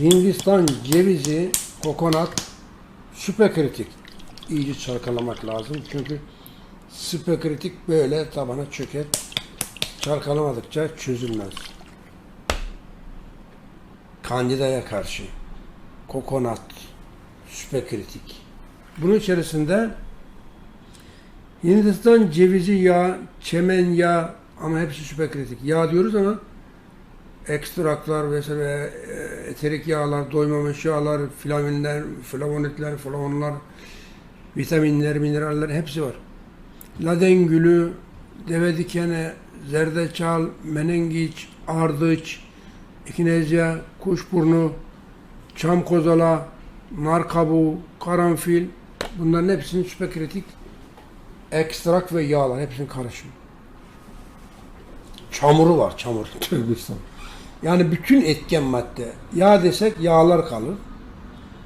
Hindistan cevizi, kokonat süper kritik. İyice çalkalamak lazım. Çünkü süper kritik böyle tabana çöker. Çalkalamadıkça çözülmez. Kandidaya karşı. Kokonat süper kritik. Bunun içerisinde Hindistan cevizi yağı, çemen yağı ama hepsi süper kritik. Yağ diyoruz ama ekstraklar vesaire, e, eterik yağlar, doymamış yağlar, flavinler, flavonitler, flavonlar, vitaminler, mineraller hepsi var. Laden gülü, deve dikeni, zerdeçal, menengiç, ardıç, ikinezya, kuşburnu, çam kozala, nar kabuğu, karanfil bunların hepsinin süper kritik ekstrak ve yağlar hepsinin karışımı. Çamuru var, çamur. Tövbe estağfurullah. Yani bütün etken madde. Yağ desek yağlar kalır.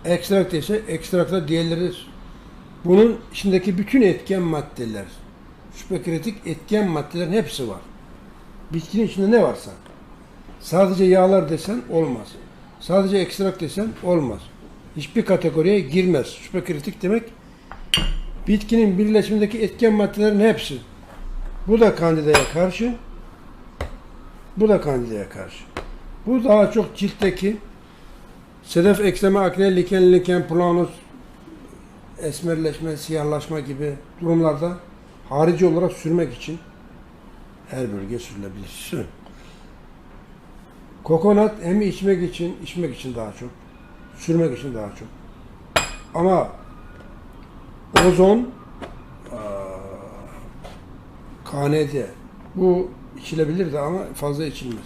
Ekstrak desek ekstrakta diğerleri. Bunun içindeki bütün etken maddeler, süperkritik etken maddelerin hepsi var. Bitkinin içinde ne varsa. Sadece yağlar desen olmaz. Sadece ekstrak desen olmaz. Hiçbir kategoriye girmez. Süperkritik demek bitkinin birleşimindeki etken maddelerin hepsi. Bu da kandidaya karşı, bu da kandidaya karşı. Bu daha çok ciltteki sedef ekleme, akne, liken, liken, planus, esmerleşme, siyahlaşma gibi durumlarda harici olarak sürmek için her bölge sürülebilir. Sür. Kokonat hem içmek için, içmek için daha çok, sürmek için daha çok. Ama ozon, KND bu içilebilir de ama fazla içilmez.